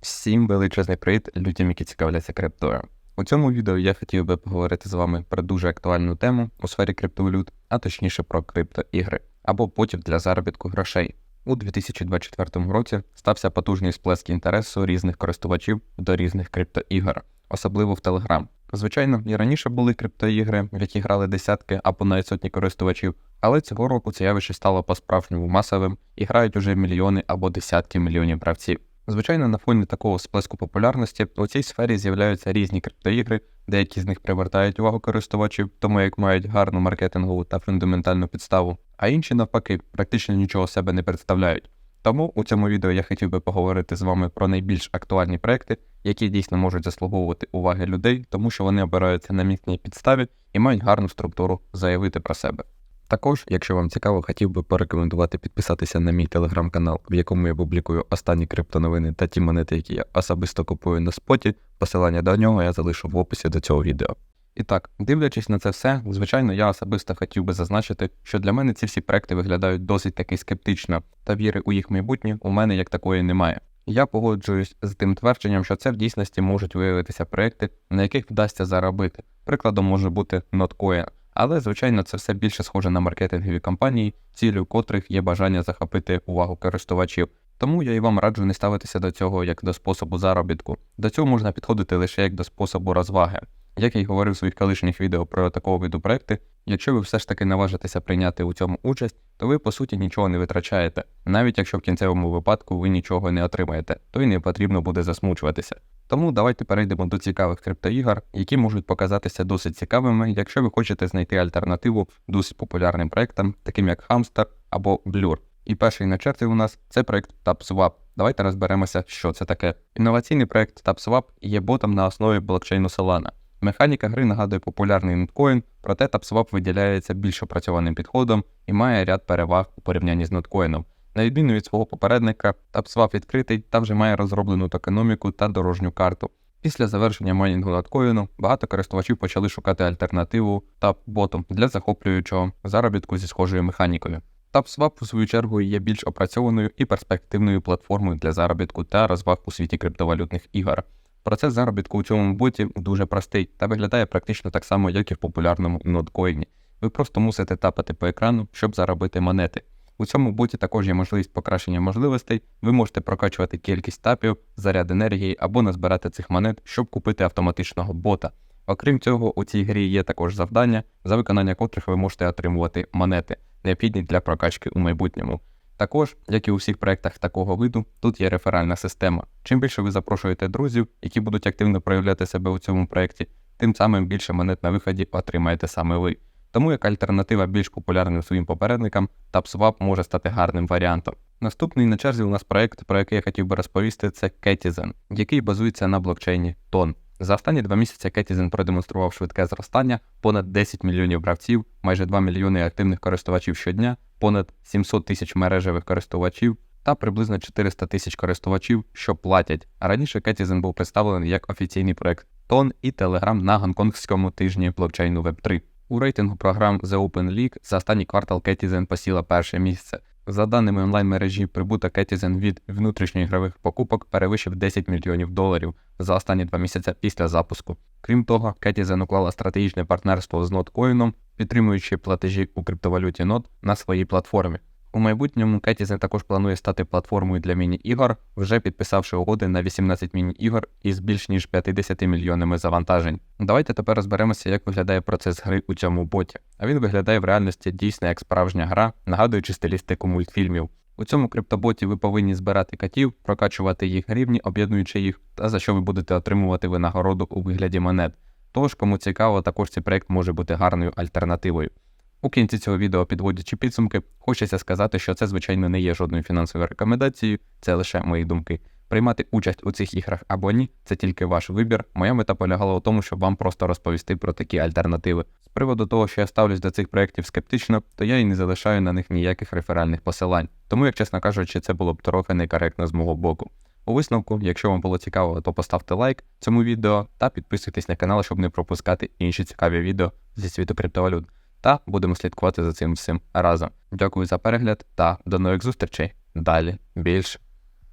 Всім величезний привіт людям, які цікавляться криптою. У цьому відео я хотів би поговорити з вами про дуже актуальну тему у сфері криптовалют, а точніше про криптоігри або ботів для заробітку грошей. У 2024 році стався потужний сплеск інтересу різних користувачів до різних криптоігор, особливо в Telegram. Звичайно, і раніше були криптоігри, в які грали десятки або навіть сотні користувачів, але цього року це явище стало по-справжньому масовим і грають уже мільйони або десятки мільйонів гравців. Звичайно, на фоні такого сплеску популярності у цій сфері з'являються різні криптоігри, деякі з них привертають увагу користувачів, тому як мають гарну маркетингову та фундаментальну підставу, а інші навпаки практично нічого себе не представляють. Тому у цьому відео я хотів би поговорити з вами про найбільш актуальні проекти, які дійсно можуть заслуговувати уваги людей, тому що вони обираються на міцній підставі і мають гарну структуру заявити про себе. Також, якщо вам цікаво, хотів би порекомендувати підписатися на мій телеграм-канал, в якому я публікую останні криптоновини та ті монети, які я особисто купую на споті. Посилання до нього я залишу в описі до цього відео. І так, дивлячись на це все, звичайно, я особисто хотів би зазначити, що для мене ці всі проекти виглядають досить таки скептично, та віри у їх майбутнє у мене як такої немає. Я погоджуюсь з тим твердженням, що це в дійсності можуть виявитися проекти, на яких вдасться заробити. Прикладом може бути Notcoin. Але, звичайно, це все більше схоже на маркетингові кампанії, цілю котрих є бажання захопити увагу користувачів. Тому я і вам раджу не ставитися до цього як до способу заробітку. До цього можна підходити лише як до способу розваги. Як я й говорив в своїх колишніх відео про такого виду проекти, якщо ви все ж таки наважитеся прийняти у цьому участь, то ви по суті нічого не витрачаєте, навіть якщо в кінцевому випадку ви нічого не отримаєте, то й не потрібно буде засмучуватися. Тому давайте перейдемо до цікавих криптоігор, які можуть показатися досить цікавими, якщо ви хочете знайти альтернативу досить популярним проектам, таким як Hamster або Blur. І перший на черзі у нас це проект TapSwap. Давайте розберемося, що це таке. Інноваційний проект TapSwap є ботом на основі блокчейну Solana. Механіка гри нагадує популярний ноткоін, проте TapSwap виділяється більш опрацьованим підходом і має ряд переваг у порівнянні з ноткоїном. На відміну від свого попередника, TapSwap відкритий та вже має розроблену токеноміку та дорожню карту. Після завершення майнінгу ноткоїну багато користувачів почали шукати альтернативу TapBottom для захоплюючого заробітку зі схожою механікою. TapSwap, у свою чергу, є більш опрацьованою і перспективною платформою для заробітку та розваг у світі криптовалютних ігор. Процес заробітку у цьому боті дуже простий та виглядає практично так само, як і в популярному ноткоїні. Ви просто мусите тапати по екрану, щоб заробити монети. У цьому боті також є можливість покращення можливостей. Ви можете прокачувати кількість тапів, заряд енергії або назбирати цих монет, щоб купити автоматичного бота. Окрім цього, у цій грі є також завдання, за виконання котрих ви можете отримувати монети, необхідні для прокачки у майбутньому. Також, як і у всіх проєктах такого виду, тут є реферальна система. Чим більше ви запрошуєте друзів, які будуть активно проявляти себе у цьому проєкті, тим самим більше монет на виході отримаєте саме ви. Тому як альтернатива більш популярним своїм попередникам, TapSwap може стати гарним варіантом. Наступний на черзі у нас проект, про який я хотів би розповісти, це Ketizen, який базується на блокчейні TON. За останні два місяці Ketizen продемонстрував швидке зростання, понад 10 мільйонів гравців, майже 2 мільйони активних користувачів щодня, понад 700 тисяч мережевих користувачів та приблизно 400 тисяч користувачів, що платять. А раніше Ketizen був представлений як офіційний проект TON і Telegram на гонконгському тижні блокчейну Web3. У рейтингу програм The Open League за останній квартал Ketizen посіла перше місце. За даними онлайн-мережі, прибуток Etizen від внутрішньоігрових покупок перевищив 10 мільйонів доларів за останні два місяці після запуску. Крім того, Etizen уклала стратегічне партнерство з NotCoin, підтримуючи платежі у криптовалюті NOT на своїй платформі. У майбутньому Ketizen також планує стати платформою для міні-ігор, вже підписавши угоди на 18 міні-ігор із більш ніж 50 мільйонами завантажень. Давайте тепер розберемося, як виглядає процес гри у цьому боті. А він виглядає в реальності дійсно як справжня гра, нагадуючи стилістику мультфільмів. У цьому криптоботі ви повинні збирати котів, прокачувати їх рівні, об'єднуючи їх, та за що ви будете отримувати винагороду у вигляді монет. Тож, кому цікаво, також цей проект може бути гарною альтернативою. У кінці цього відео, підводячи підсумки, хочеться сказати, що це, звичайно, не є жодною фінансовою рекомендацією, це лише мої думки. Приймати участь у цих іграх або ні, це тільки ваш вибір. Моя мета полягала у тому, щоб вам просто розповісти про такі альтернативи. З приводу того, що я ставлюсь до цих проєктів скептично, то я і не залишаю на них ніяких реферальних посилань. Тому, як чесно кажучи, це було б трохи некоректно з мого боку. У висновку, якщо вам було цікаво, то поставте лайк цьому відео та підписуйтесь на канал, щоб не пропускати інші цікаві відео зі світу криптовалют та будемо слідкувати за цим всім разом. Дякую за перегляд та до нових зустрічей. Далі більше.